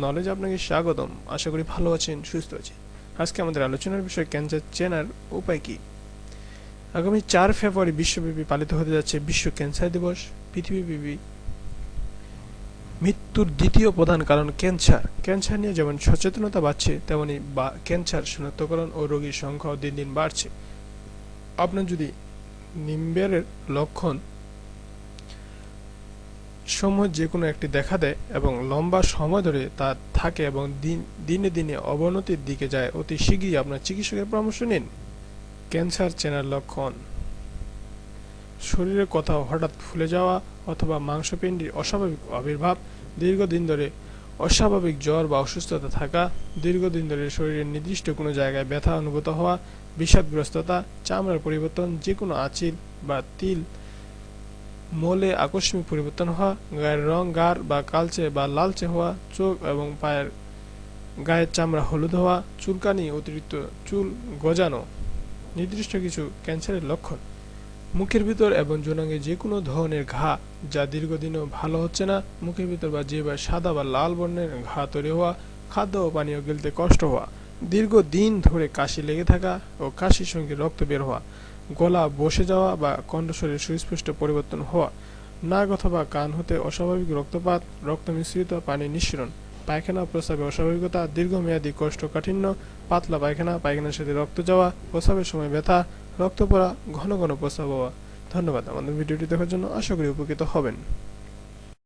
Knowledge আপনাকে স্বাগতম। আশা করি ভালো আছেন, সুস্থ আছেন। আজকে আমাদের আলোচনার বিষয় ক্যান্সার চেনার উপায় কি? আগামী চার ফেব্রুয়ারি বিশ্বব্যাপী পালিত হতে যাচ্ছে বিশ্ব ক্যান্সার দিবস, পৃথিবীব্যাপী মৃত্যুর দ্বিতীয় প্রধান কারণ ক্যান্সার। ক্যান্সার নিয়ে যেমন সচেতনতা বাড়ছে, তেমনি বা ক্যান্সার শনাক্তকরণ ও রোগীর সংখ্যাও দিন দিন বাড়ছে। আপনার যদি নিম্বের লক্ষণ সমূহ যে কোনো একটি দেখা দেয় এবং লম্বা সময় ধরে তা থাকে এবং দিন, দিনে দিনে অবনতির দিকে যায়, অতি শীঘ্রই আপনার চিকিৎসকের পরামর্শ নিন। ক্যান্সার চেনার লক্ষণ। শরীরে কোথাও হঠাৎ ফুলে যাওয়া অথবা মাংসপিণ্ডির অস্বাভাবিক আবির্ভাব, দীর্ঘদিন ধরে অস্বাভাবিক জ্বর বা অসুস্থতা থাকা, দীর্ঘদিন ধরে শরীরের নির্দিষ্ট কোনো জায়গায় ব্যথা অনুভূত হওয়া, বিষাদগ্রস্ততা, চামড়ার পরিবর্তন যে কোনো আঁচিল বা তিল মোলে আকস্মিক পরিবর্তন হওয়া, গায়ের রং গাঢ় বা কালচে বা লালচে হওয়া, চোখ এবং পায়ের গায়ের চামড়া হলুদ হওয়া, চুলকানি, অতিরিক্ত চুল গজানো নির্দিষ্ট কিছু ক্যান্সারের লক্ষণ। মুখের ভিতর এবং জনাঙ্গে যে কোনো ধরনের ঘা যা দীর্ঘদিনও ভালো হচ্ছে না, মুখের ভিতর বা জিহ্বায় সাদা বা লাল বর্ণের ঘা তৈরি হওয়া, খাদ্য ও পানীয় গিলতে কষ্ট হওয়া। দীর্ঘদিন ধরে কাশি লেগে থাকা ও কাশির সঙ্গে রক্ত বের হওয়া, গলা বসে যাওয়া বা কণ্ঠস্বরের সুস্পষ্ট পরিবর্তন হওয়া, নাক অথবা কান হতে অস্বাভাবিক রক্তপাত, রক্ত মিশ্রিত পানি নিঃসরণ, পায়খানা প্রস্রাবে অস্বাভাবিকতা, দীর্ঘমেয়াদী কোষ্ঠকাঠিন্য পাতলা পায়খানা, পায়খানার সাথে রক্ত যাওয়া, প্রস্রাবের সময় ব্যথা, রক্ত পড়া, ঘন ঘন প্রস্রাব হওয়া। ধন্যবাদ আমাদের ভিডিওটি দেখার জন্য। আশা করি উপকৃত হবেন।